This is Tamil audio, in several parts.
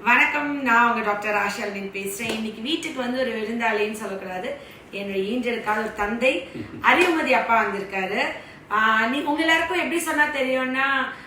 வணக்கம். நான் உங்க டாக்டர் ஆஷாலின் பேசுறேன். இன்னைக்கு வீட்டுக்கு வந்து ஒரு விருந்தாளின்னு சொல்லக்கூடாது. என்னுடைய ஈஞ்சலுக்காக ஒரு தந்தை அரியமதி அப்பா வந்திருக்காரு. ஆஹ் நீ உங்க எல்லாருக்கும் எப்படி சொன்னா தெரியும்னா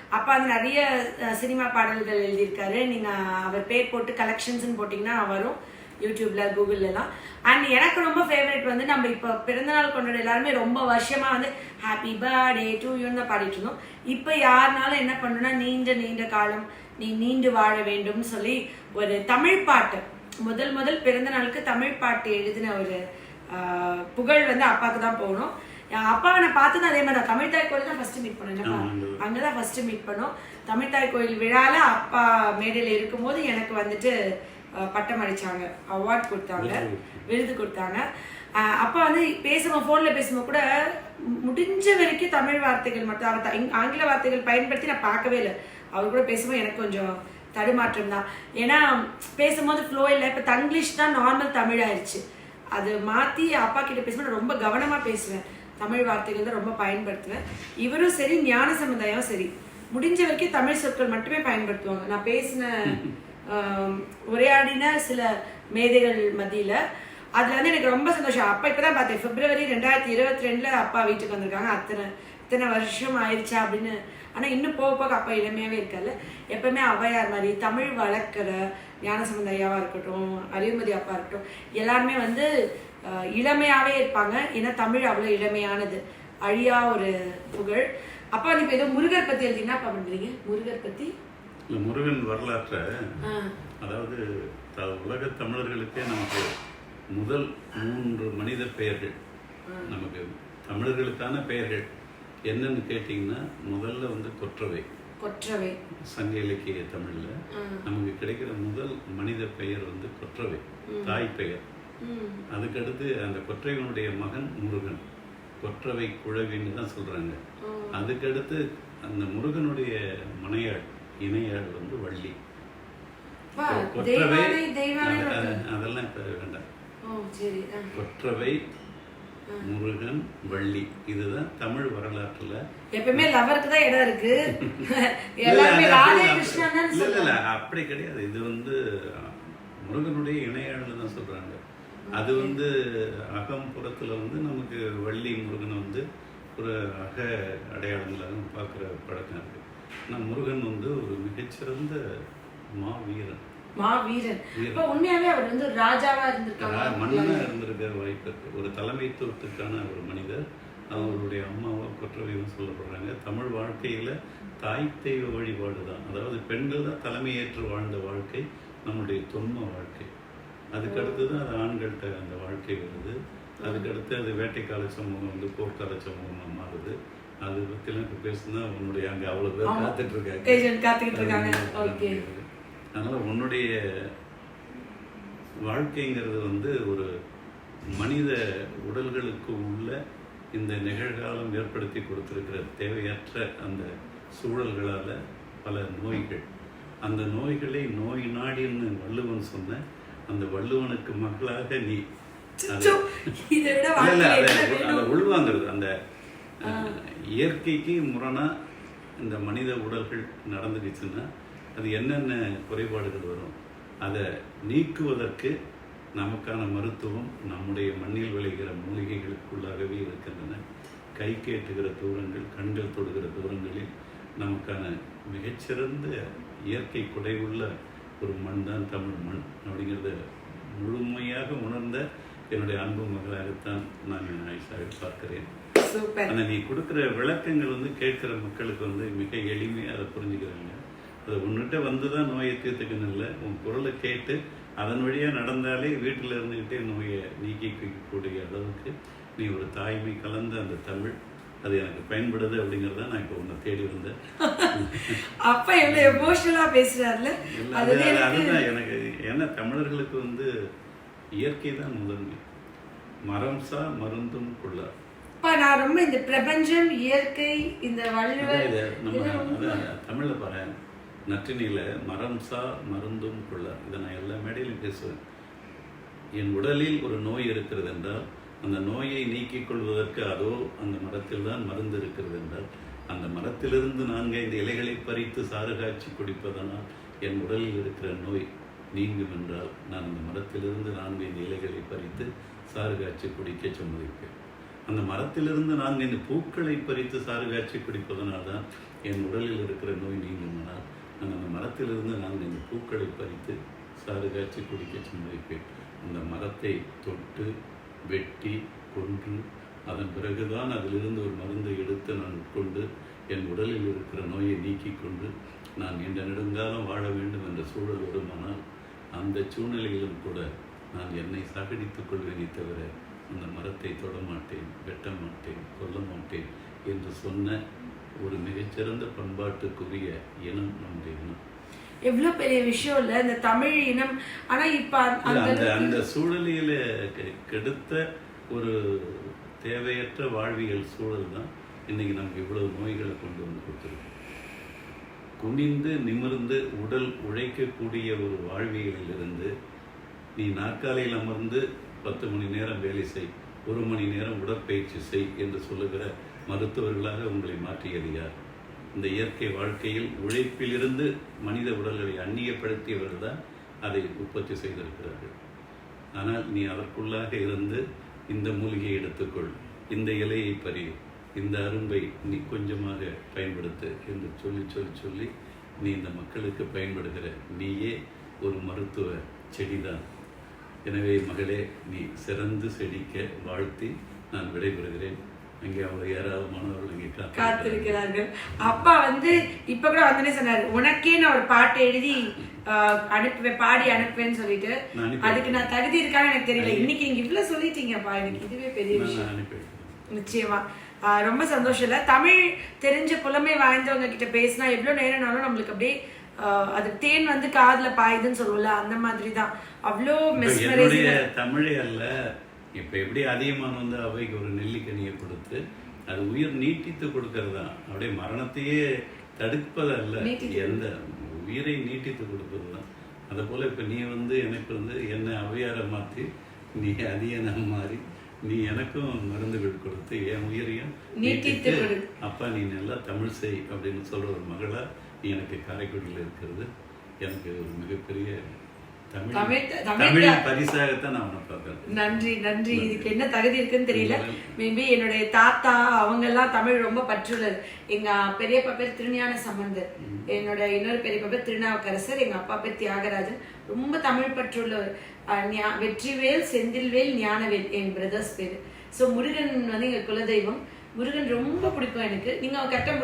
அப்பா வந்து நிறைய அஹ், சினிமா பாடல்கள் எழுதியிருக்காரு. நீங்க அவர் பேர் போட்டு கலெக்ஷன்ஸ்னு போட்டீங்கன்னா வரும். யூடியூப்ல கூகுள்ல எல்லாம் அண்ட் எனக்கு ரொம்ப ஃபேவரட் வந்து நம்ம இப்போ பிறந்தநாள் கொண்டாட எல்லாருமே ரொம்ப வருஷமா வந்து ஹாப்பி பர்த்டே டு யூன்னு தான் பாடிட்டு இருந்தோம். இப்போ யாருனாலும் என்ன பண்ணணும்னா நீண்ட நீண்ட காலம் நீ நீண்டு வாழ வேண்டும்னு சொல்லி ஒரு தமிழ் பாட்டு முதல் முதல் பிறந்த நாளுக்கு தமிழ் பாட்டு எழுதின ஒரு புகழ் வந்து அப்பாவுக்கு தான் போகணும். அப்பாவை நான் பார்த்தது அதே மாதிரி தான். தமிழ் தாய் கோயில் தான் ஃபர்ஸ்ட் மீட் பண்ணேன் அங்க- அங்கதான் ஃபர்ஸ்ட் மீட் பண்ணோம். தமிழ்தாய் கோயில் விழால அப்பா மேடையில இருக்கும்போது எனக்கு வந்துட்டு பட்டம் அடிச்சாங்க. அவார்ட் கொடுத்தாங்க. விருது கொடுத்தாங்க. அப்பா வந்து பேசும்போது ஃபோன்ல பேசும்போது கூட முடிஞ்ச வரைக்கும் தமிழ் வார்த்தைகள் மட்டும் ஆங்கில வார்த்தைகள் பயன்படுத்தி நான் பார்க்கவே இல்லை. அவர் கூட பேசும்போது எனக்கு கொஞ்சம் தடுமாற்றம் தான். ஏன்னா பேசும்போது ஃப்ளோ இல்லை. இப்போ தங்கிலீஷ் தான் நார்மல் தமிழ் ஆயிடுச்சு அது மாத்தி அப்பா கிட்ட பேசும்போது ரொம்ப கவனமா பேசுவேன். தமிழ் வார்த்தைகள் தான் ரொம்ப பயன்படுத்துவேன். இவரும் சரி ஞான சமுதாயம் சரி. முடிஞ்ச வரைக்கும் தமிழ் சொற்கள் மட்டுமே பயன்படுத்துவாங்க. நான் பேசின உரையாடின சில மேதைகள் மத்தியில். அதில் வந்து எனக்கு ரொம்ப சந்தோஷம். அப்பா இப்பதான் பார்த்தேன். பிப்ரவரி ரெண்டாயிரத்தி இருபத்தி ரெண்டில் அப்பா வீட்டுக்கு வந்திருக்காங்க. அத்தனை இத்தனை வருஷம் ஆயிடுச்சா அப்படின்னு. ஆனால் இன்னும் போக போக அப்பா இளமையாகவே இருக்காரு. எப்பவுமே ஔவையார் மாதிரி தமிழ் வளர்க்குற ஞானசம்பந்த ஐயாவாக இருக்கட்டும் அறிவுமதி அப்பா இருக்கட்டும் எல்லாருமே வந்து இளமையாகவே இருப்பாங்க. ஏன்னா தமிழ் அவ்வளோ இளமையானது. அழியா ஒரு புகழ். அப்பா நீங்கள் ஏதோ முருகர் பற்றி எழுதினா அப்பா பண்ணுறீங்க முருகர் பற்றி முருகன் வரலாற்றை அதாவது த- உலக தமிழர்களுக்கே நமக்கு முதல் மூன்று மனித பெயர்கள். நமக்கு தமிழர்களுக்கான பெயர்கள். என்னன்னு கேட்டிங்கன்னா முதல்ல வந்து கொற்றவை. கொற்றவை. சங்க இலக்கிய தமிழ்ல நமக்கு கிடைக்கிற முதல் மனித பெயர் வந்து கொற்றவை. தாய் பெயர். அதுக்கடுத்து அந்த கொற்றைவனுடைய மகன் முருகன். கொற்றவை குழவின்னு தான் சொல்றாங்க. அதுக்கடுத்து அந்த முருகனுடைய மனையாள். இணையாள் வந்து வள்ளி. கொற்றவை அதெல்லாம் இப்ப வேண்டாம். கொற்றவை முருகன் வள்ளி. இதுதான் தமிழ் வரலாற்றுல. எப்பவுமே லவருக்கு தான் இடம் இருக்கு. இல்ல, அப்படி- இல்ல, கிடையாது. இது வந்து முருகனுடைய இணையாள்னு தான் சொல்றாங்க. அது வந்து அகம்புறத்துல வந்து நமக்கு வள்ளி முருகனை வந்து ஒரு அக அடையாளங்களாக பார்க்குற பழக்கம் இருக்கு. ஆனால் முருகன் வந்து ஒரு மிகச்சிறந்த மாவீரன். மா வீரன். வீரன். இப்ப உண்மையாவே அவர் வந்து ஒரு ராஜாவா இருந்திருக்காங்க மன்னனா இருந்திருக்க வாய்ப்பு இருக்கு. ஒரு தலைமைத்துவத்துக்கான ஒரு மனிதர். அவருடைய அம்மாவோ கொற்றவையும் சொல்லப்படுறாங்க. தமிழ் வாழ்க்கையில தாய் தெய்வ வழிபாடு தான் அதாவது பெண்கள் தான் தலைமையேற்று வாழ்ந்த வாழ்க்கை நம்முடைய தொன்ம வாழ்க்கை. அதுக்கடுத்து தான் அது ஆண்கள்கிட்ட அந்த வாழ்க்கை வருது. அதுக்கடுத்து அது வேட்டைக்கால சமூகம் வந்து போர்க்கால சமூகமா மாறுது. அது பற்றிலாம் இப்போ பேசுனா உன்னுடைய அங்கே அவ்வளோ பேர். காத்துட்டு இருக்காங்க. ஏஜென்ட் காத்துக்கிட்டு இருக்காங்க. ஓகே அதனால உன்னுடைய வாழ்க்கைங்கிறது வந்து ஒரு மனித உடல்களுக்கு உள்ள இந்த நிகழ்காலம் ஏற்படுத்தி கொடுத்திருக்கிற தேவையற்ற அந்த சூழல்களால பல நோய்கள். அந்த நோய்களை நோய் நாடின்னு வள்ளுவன் சொன்ன அந்த வள்ளுவனுக்கு மகளாக நீ. அது- உள்வாங்கிறது. அந்த இயற்கைக்கு முரணாக இந்த மனித உடல்கள் நடந்துக்கிச்சுன்னா அது என்னென்ன குறைபாடுகள் வரும்? அதை நீக்குவதற்கு நமக்கான மருத்துவம் நம்முடைய மண்ணில் விளைகிற மூலிகைகளுக்குள்ளாகவே இருக்கின்றன. கை கேட்டுகிற தூரங்கள் கண்கள் தொடுகிற தூரங்களில் நமக்கான மிகச்சிறந்த இயற்கை குடைவுள்ள ஒரு மண் தான் தமிழ் மண் அப்படிங்கிறத முழுமையாக உணர்ந்த என்னுடைய அன்பு மகளாகத்தான் நான் ஆயிஷாவை பார்க்கிறேன். சூப்பர். நீ கொடுக்குற விளக்கங்கள் வந்து கேட்கிற மக்களுக்கு வந்து மிக எளிமையாக அதை புரிஞ்சுக்கிறாங்க. அது உன்கிட்ட வந்து தான் நோயை தீர்த்துக்கணும் இல்லை. உன் குரலை கேட்டு அதன் வழியா நடந்தாலே வீட்டில் இருந்துக்கிட்டே நோயை நீக்கிக்கக்கூடிய அளவுக்கு நீ ஒரு தாய்மை கலந்த அந்த தமிழ் அது எனக்கு பயன்படுது அப்படிங்கிறத நான் இப்போ உன்னை தேடி வந்தேன். அப்பா எவ்வளவு எமோஷனலா பேசுறாருல? அதுதான் எனக்கு ஏன்னா தமிழர்களுக்கு வந்து இயற்கை தான் முதன்மை. மரம் சா மருந்தும் கொள்ளார் அப்பா நான் ரொம்ப இந்த பிரபஞ்சம் இயற்கை இந்த வள்ளுவர் தமிழ்ல பாரு நற்றினியில மரம் சா மருந்தும் கொள்ளார் இதை நான் எல்லா மேடையிலும் பேசுவேன். என் உடலில் ஒரு நோய் இருக்கிறது என்றால் அந்த நோயை நீக்கிக் கொள்வதற்கு அதோ அந்த மரத்தில் தான் மருந்து இருக்கிறது என்றால் அந்த மரத்திலிருந்து நான்கைந்து இலைகளை பறித்து சாறு காய்ச்சி குடிப்பதனால் என் உடலில் இருக்கிற நோய் நீங்கும் என்றால் நான் அந்த மரத்திலிருந்து நான்கு இலைகளை பறித்து சாறு காய்ச்சி குடிக்க சம்மதிப்பேன். அந்த மரத்திலிருந்து நான் இந்த பூக்களை பறித்து சாறு காய்ச்சி குடிப்பதனால் தான் என் உடலில் இருக்கிற நோய் நீங்குமானால் நான் அந்த மரத்திலிருந்து நான் இந்த பூக்களை பறித்து சாறு காய்ச்சி குடிக்க சம்மதிப்பேன். அந்த மரத்தை தொட்டு வெட்டி கொன்று அதன் பிறகுதான் அதிலிருந்து ஒரு மருந்தை எடுத்து நான் உட்கொண்டு என் உடலில் இருக்கிற நோயை நீக்கிக் கொண்டு நான் நீண்ட நெடுங்காலம் வாழ வேண்டும் என்ற சூழல் வருமானால் அந்த சூழ்நிலையிலும் கூட நான் என்னை சாகடித்துக் கொள்வேனே தவிர அந்த மரத்தை தொட மாட்டேன் வெட்ட மாட்டேன் கொல்ல மாட்டேன் என்று சொன்ன ஒரு மிகச்சிறந்த பண்பாட்டுக்குரிய இனம் நம்முடைய இனம் எவ்வளவு பெரிய விஷயம் இல்ல இந்த தமிழ் இனம். ஆனா இப்ப அந்த அந்த கெ- கெடுத்த ஒரு தேவையற்ற வாழ்வியல் சூழல் தான் இன்னைக்கு நமக்கு இவ்வளவு நோய்களை கொண்டு வந்து கொடுத்துருக்கு. குனிந்து நிமிர்ந்து உடல் உழைக்கக்கூடிய ஒரு வாழ்வியலிலிருந்து நீ நாற்காலியில் அமர்ந்து பத்து மணி நேரம் வேலை செய் ஒரு மணி நேரம் உடற்பயிற்சி செய் என்று சொல்லுகிற மருத்துவர்களாக உங்களை மாற்றியது யார்? இந்த இயற்கை வாழ்க்கையில் உழைப்பிலிருந்து மனித உடல்களை அந்நியப்படுத்தியவர்கள் தான் அதை உற்பத்தி செய்திருக்கிறார்கள். ஆனால் நீ அதற்குள்ளாக இருந்து இந்த மூலிகையை எடுத்துக்கொள் இந்த இலையை பறி இந்த அரும்பை நீ கொஞ்சமாக பயன்படுத்து என்று சொல்லி சொல்லி சொல்லி நீ இந்த மக்களுக்கு பயன்படுகிற நீயே ஒரு மருத்துவ செடிதான். எனவே மகளே நீ சிறந்து செழிக்க வாழ்த்தி நான் விடைபெறுகிறேன். அங்கே அவளை யாராவது மாணவர்கள் இங்கே காத்திருக்கிறார்கள். அப்பா வந்து இப்ப கூட வந்தனே சொன்னாரு உனக்கே நான் ஒரு பாட்டு எழுதி அனுப்புவேன் பாடி அனுப்புவேன்னு சொல்லிட்டு. அதுக்கு நான் தகுதி இருக்கான்னு எனக்கு தெரியல. இன்னைக்கு நீங்க இவ்வளவு சொல்லிட்டீங்கப்பா எனக்கு இதுவே பெரிய விஷயம். நிச்சயமா. ரொம்ப சந்தோஷம் இல்ல. தமிழ் தெரிஞ்ச புலமை வாய்ந்தவங்க கிட்ட பேசினா எவ்வளவு நேரம்னாலும் நம்மளுக்கு அப்படியே அது தேன் வந்து காதுல பாயுதுன்னு சொல்லுவோம்ல அந்த மாதிரி தான் அவ்வளோ மெஸ்மரைசிங் தமிழே அல்ல. இப்ப எப்படி அதிகமான வந்து அவைக்கு ஒரு நெல்லிக்கனியை கொடுத்து அது உயிர் நீட்டித்து கொடுக்கறதா? அப்படியே மரணத்தையே தடுப்பதல்ல. நீட்டித்து எந்த உயிரை நீட்டித்து கொடுப்பது தான் அதை போல இப்ப நீ வந்து எனக்கு வந்து என்ன அவையார மாத்தி நீ அதிகனா மாறி நீ எனக்கும் மருந்துகள் கொடுத்து என் உயிரையும் நீட்டித்து. அப்பா நீ நல்லா தமிழ் செய் அப்படின்னு சொல்ற ஒரு மகளா நீ எனக்கு காரைக்குடியில் இருக்கிறது எனக்கு ஒரு மிகப்பெரிய நன்றி நன்றி. இதுக்கு என்ன தகுதி இருக்குன்னு தெரியல. மேபி என்னுடைய தாத்தா அவங்க எல்லாம் தமிழ் ரொம்ப பற்றுள்ளது. எங்க பெரியப்பா பேர் திருஞான சம்பந்தர். என்னோட இன்னொரு பெரியப்பா பேர் திருநாவுக்கரசர். எங்க அப்பா பேர் தியாகராஜன். ரொம்ப தமிழ் பற்றுள்ளவர். வெற்றிவேல் செந்தில்வேல் ஞானவேல் என் பிரதர்ஸ் பேரு. ஸோ முருகன் வந்து எங்க குலதெய்வம். முருகன் ரொம்ப பிடிக்கும் எனக்கு. நீங்க கரெக்டாக